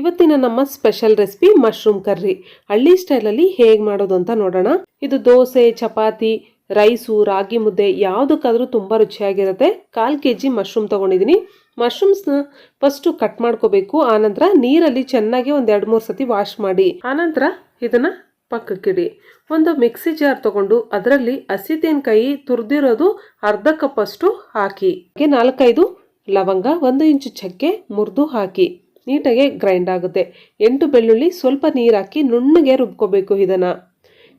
ಇವತ್ತಿನ ನಮ್ಮ special recipe mushroom curry ಹಳ್ಳಿ ಸ್ಟೈಲಲ್ಲಿ ಹೇಗೆ ಮಾಡೋದು ಅಂತ ನೋಡೋಣ. ಇದು ದೋಸೆ, ಚಪಾತಿ ರೈಸು ರಾಗಿ ಮುದ್ದೆ ಯಾವುದಕ್ಕಾದರೂ ತುಂಬ ರುಚಿಯಾಗಿರುತ್ತೆ. ಕಾಲು ಕೆ ಜಿ ಮಶ್ರೂಮ್ ತೊಗೊಂಡಿದ್ದೀನಿ ಮಶ್ರೂಮ್ಸ್ನ ಫಸ್ಟು ಕಟ್ ಮಾಡ್ಕೋಬೇಕು. ಆನಂತರ ನೀರಲ್ಲಿ ಚೆನ್ನಾಗಿ ಒಂದು ಎರಡು ಮೂರು ಸತಿ ವಾಶ್ ಮಾಡಿ. ಆನಂತರ ಇದನ್ನ ಪಕ್ಕಕ್ಕಿಡಿ ಒಂದು ಮಿಕ್ಸಿ ಜಾರ್ ತಗೊಂಡು ಅದರಲ್ಲಿ ಹಸಿ ತೆಂಗಿನಕಾಯಿ ತುರಿದಿರೋದು ಅರ್ಧ ಕಪ್ ಅಷ್ಟು ಹಾಕಿ. ನಾಲ್ಕೈದು ಲವಂಗ, ಒಂದು ಇಂಚು ಚಕ್ಕೆ ಮುರಿದು ಹಾಕಿ. ನೀಟಾಗಿ ಗ್ರೈಂಡ್ ಆಗುತ್ತೆ. ಎಂಟು ಬೆಳ್ಳುಳ್ಳಿ ಸ್ವಲ್ಪ ನೀರು ಹಾಕಿ ನುಣ್ಣಗೆ ರುಬ್ಕೋಬೇಕು ಇದನ್ನು.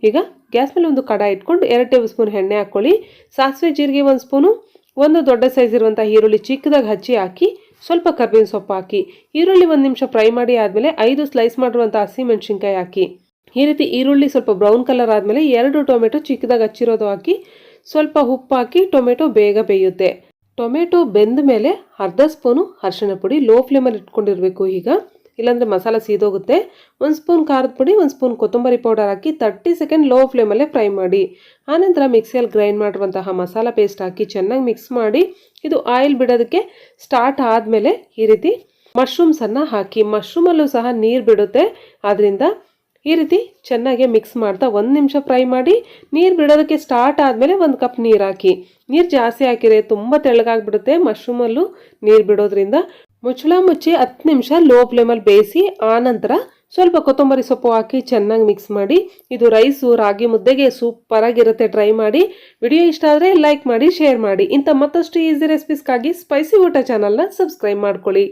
ಈಗ ಗ್ಯಾಸ್ ಮೇಲೆ ಒಂದು ಕಡ ಇಟ್ಕೊಂಡು ಎರಡು ಟೇಬಲ್ ಸ್ಪೂನ್ ಎಣ್ಣೆ ಹಾಕ್ಕೊಳ್ಳಿ. ಸಾಸಿವೆ ಜೀರಿಗೆ ಒಂದು ಸ್ಪೂನು, ಒಂದು ದೊಡ್ಡ ಸೈಜ್ ಇರುವಂಥ ಈರುಳ್ಳಿ ಚಿಕ್ಕದಾಗಿ ಹಚ್ಚಿ ಹಾಕಿ, ಸ್ವಲ್ಪ ಕರ್ಬೇವಿನ ಸೊಪ್ಪು ಹಾಕಿ. ಈರುಳ್ಳಿ ಒಂದು ನಿಮಿಷ ಫ್ರೈ ಮಾಡಿ ಆದಮೇಲೆ ಐದು ಸ್ಲೈಸ್ ಮಾಡಿರುವಂಥ ಹಸಿ ಮೆಣಸಿನ್ಕಾಯಿ ಹಾಕಿ. ಈ ರೀತಿ ಈರುಳ್ಳಿ ಸ್ವಲ್ಪ ಬ್ರೌನ್ ಕಲರ್ ಆದಮೇಲೆ ಎರಡು ಟೊಮೆಟೊ ಚಿಕ್ಕದಾಗಿ ಹಚ್ಚಿರೋದು ಹಾಕಿ, ಸ್ವಲ್ಪ ಉಪ್ಪು ಹಾಕಿ ಟೊಮೆಟೊ ಬೇಗ ಬೇಯುತ್ತೆ. ಟೊಮೆಟೊ ಬೆಂದ ಮೇಲೆ ಅರ್ಧ ಸ್ಪೂನು ಅರಿಶಿಣ ಪುಡಿ ಲೋ ಫ್ಲೇಮಲ್ಲಿ ಇಟ್ಕೊಂಡಿರಬೇಕು ಈಗ. ಇಲ್ಲಾಂದರೆ ಮಸಾಲ ಸೀದೋಗುತ್ತೆ. ಒಂದು ಸ್ಪೂನ್ ಖಾರದ ಪುಡಿ, ಒಂದು ಸ್ಪೂನ್ ಕೊತ್ತಂಬರಿ ಪೌಡರ್ ಹಾಕಿ ತರ್ಟಿ ಸೆಕೆಂಡ್ ಲೋ ಫ್ಲೇಮಲ್ಲೇ ಫ್ರೈ ಮಾಡಿ. ಆನಂತರ ಮಿಕ್ಸಿಯಲ್ಲಿ ಗ್ರೈಂಡ್ ಮಾಡಿರುವಂತಹ ಮಸಾಲ ಪೇಸ್ಟ್ ಹಾಕಿ ಚೆನ್ನಾಗಿ ಮಿಕ್ಸ್ ಮಾಡಿ. ಇದು ಆಯಿಲ್ ಬಿಡೋದಕ್ಕೆ ಸ್ಟಾರ್ಟ್ ಆದಮೇಲೆ ಈ ರೀತಿ ಮಶ್ರೂಮ್ಸನ್ನು ಹಾಕಿ ಮಶ್ರೂಮಲ್ಲೂ ಸಹ ನೀರು ಬಿಡುತ್ತೆ. ಆದ್ದರಿಂದ ಈ ರೀತಿ ಚೆನ್ನಾಗಿ ಮಿಕ್ಸ್ ಮಾಡ್ತಾ ಒಂದು ನಿಮಿಷ ಫ್ರೈ ಮಾಡಿ, ನೀರು ಬಿಡೋದಕ್ಕೆ ಸ್ಟಾರ್ಟ್ ಆದಮೇಲೆ ಒಂದು ಕಪ್ ನೀರು ಹಾಕಿ. ನೀರು ಜಾಸ್ತಿ ಹಾಕಿದ್ರೆ ತುಂಬ ತೆಳ್ಳಗಾಗ್ಬಿಡುತ್ತೆ ಮಶ್ರೂಮಲ್ಲೂ ನೀರು ಬಿಡೋದ್ರಿಂದ. ಮುಚ್ಚಳ ಮುಚ್ಚಿ ಹತ್ತು ನಿಮಿಷ ಲೋ ಫ್ಲೇಮಲ್ಲಿ ಬೇಯಿಸಿ, ಆನಂತರ ಸ್ವಲ್ಪ ಕೊತ್ತಂಬರಿ ಸೊಪ್ಪು ಹಾಕಿ ಚೆನ್ನಾಗಿ ಮಿಕ್ಸ್ ಮಾಡಿ. ಇದು ರೈಸು ರಾಗಿ ಮುದ್ದೆಗೆ ಸೂಪರಾಗಿರುತ್ತೆ ಟ್ರೈ ಮಾಡಿ. ವಿಡಿಯೋ ಇಷ್ಟ ಆದರೆ ಲೈಕ್ ಮಾಡಿ ಶೇರ್ ಮಾಡಿ. ಇಂಥ ಮತ್ತಷ್ಟು ಈಸಿ ರೆಸಿಪೀಸ್ಗಾಗಿ ಸ್ಪೈಸಿ ಊಟ ಚಾನಲ್ನ ಸಬ್ಸ್ಕ್ರೈಬ್ ಮಾಡ್ಕೊಳ್ಳಿ.